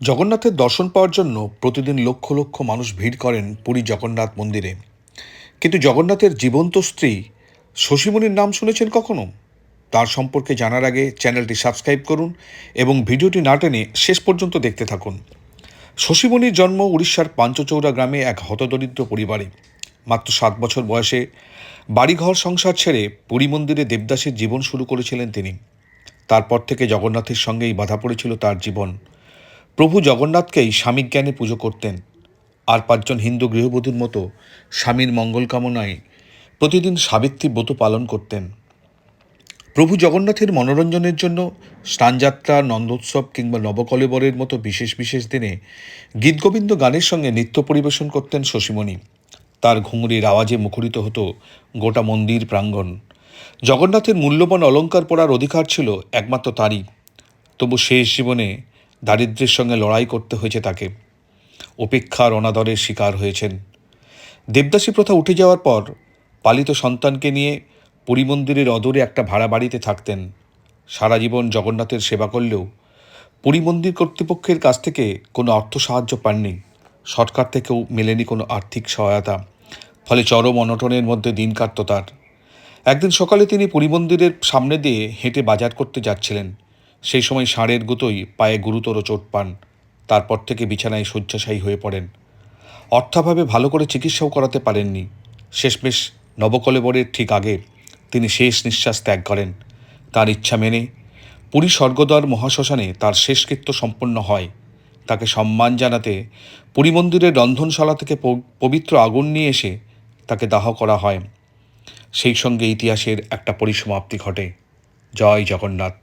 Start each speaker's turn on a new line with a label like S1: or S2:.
S1: জগন্নাথের দর্শন পাওয়ার জন্য প্রতিদিন লক্ষ লক্ষ মানুষ ভিড় করেন পুরী জগন্নাথ মন্দিরে। কিন্তু জগন্নাথের জীবন্ত স্ত্রী শশীমণির নাম শুনেছেন কখনো? তার সম্পর্কে জানার আগে চ্যানেলটি সাবস্ক্রাইব করুন এবং ভিডিওটি না টেনে শেষ পর্যন্ত দেখতে থাকুন। শশীমণির জন্ম উড়িষ্যার পাঞ্চচৌরা গ্রামে এক হতদরিদ্র পরিবারে। মাত্র সাত বছর বয়সে বাড়িঘর সংসার ছেড়ে পুরী মন্দিরে দেবদাসের জীবন শুরু করেছিলেন তিনি। তারপর থেকে জগন্নাথের সঙ্গেই বাধা পড়েছিল তার জীবন। প্রভু জগন্নাথকেই স্বামী জ্ঞানে পুজো করতেন। আর পাঁচজন হিন্দু গৃহবধূর মতো স্বামীর মঙ্গল কামনায় প্রতিদিন সাবিত্রী ব্রত পালন করতেন। প্রভু জগন্নাথের মনোরঞ্জনের জন্য স্নানযাত্রা, নন্দোৎসব কিংবা নবকলেবরের মতো বিশেষ বিশেষ দিনে গীতগোবিন্দ গানের সঙ্গে নৃত্য পরিবেশন করতেন শশীমণি। তার ঘুঙুরির আওয়াজে মুখরিত হতো গোটা মন্দির প্রাঙ্গণ। জগন্নাথের মূল্যবান অলঙ্কার পরার অধিকার ছিল একমাত্র তারই। তবু শেষ জীবনে দারিদ্র্যের সঙ্গে লড়াই করতে হয়েছে তাকে। উপেক্ষার অনাদরের শিকার হয়েছেন। দেবদাসী প্রথা উঠে যাওয়ার পর পালিত সন্তানকে নিয়ে পুরী মন্দিরের অদূরে একটা ভাড়া বাড়িতে থাকতেন। সারা জীবন জগন্নাথের সেবা করলেও পুরী মন্দির কর্তৃপক্ষের কাছ থেকে কোনো অর্থ সাহায্য পাননি। সরকার থেকেও মেলেনি কোনো আর্থিক সহায়তা। ফলে চরম অনটনের মধ্যে দিন কাটত তার। একদিন সকালে তিনি পুরী মন্দিরের সামনে দিয়ে হেঁটে বাজার করতে যাচ্ছিলেন। সেই সময় ষাঁড়ের গুতোই পায়ে গুরুতর চোট পান, তারপর থেকে বিছানায় শয্যাশায়ী হয়ে পড়েন। অর্থাভাবে ভালো করে চিকিৎসাও করাতে পারেননি। শেষমেশ নবকলেবরের ঠিক আগে তিনি শেষ নিঃশ্বাস ত্যাগ করেন। তার ইচ্ছা মেনে পুরী স্বর্গদ্বার মহাশ্মশানে তার শেষকৃত্য সম্পন্ন হয়। তাকে সম্মান জানাতে পুরী মন্দিরের রন্ধনশালা থেকে পবিত্র আগুন নিয়ে এসে তাকে দাহ করা হয়। সেই সঙ্গে ইতিহাসের একটা পরিসমাপ্তি ঘটে। জয় জগন্নাথ।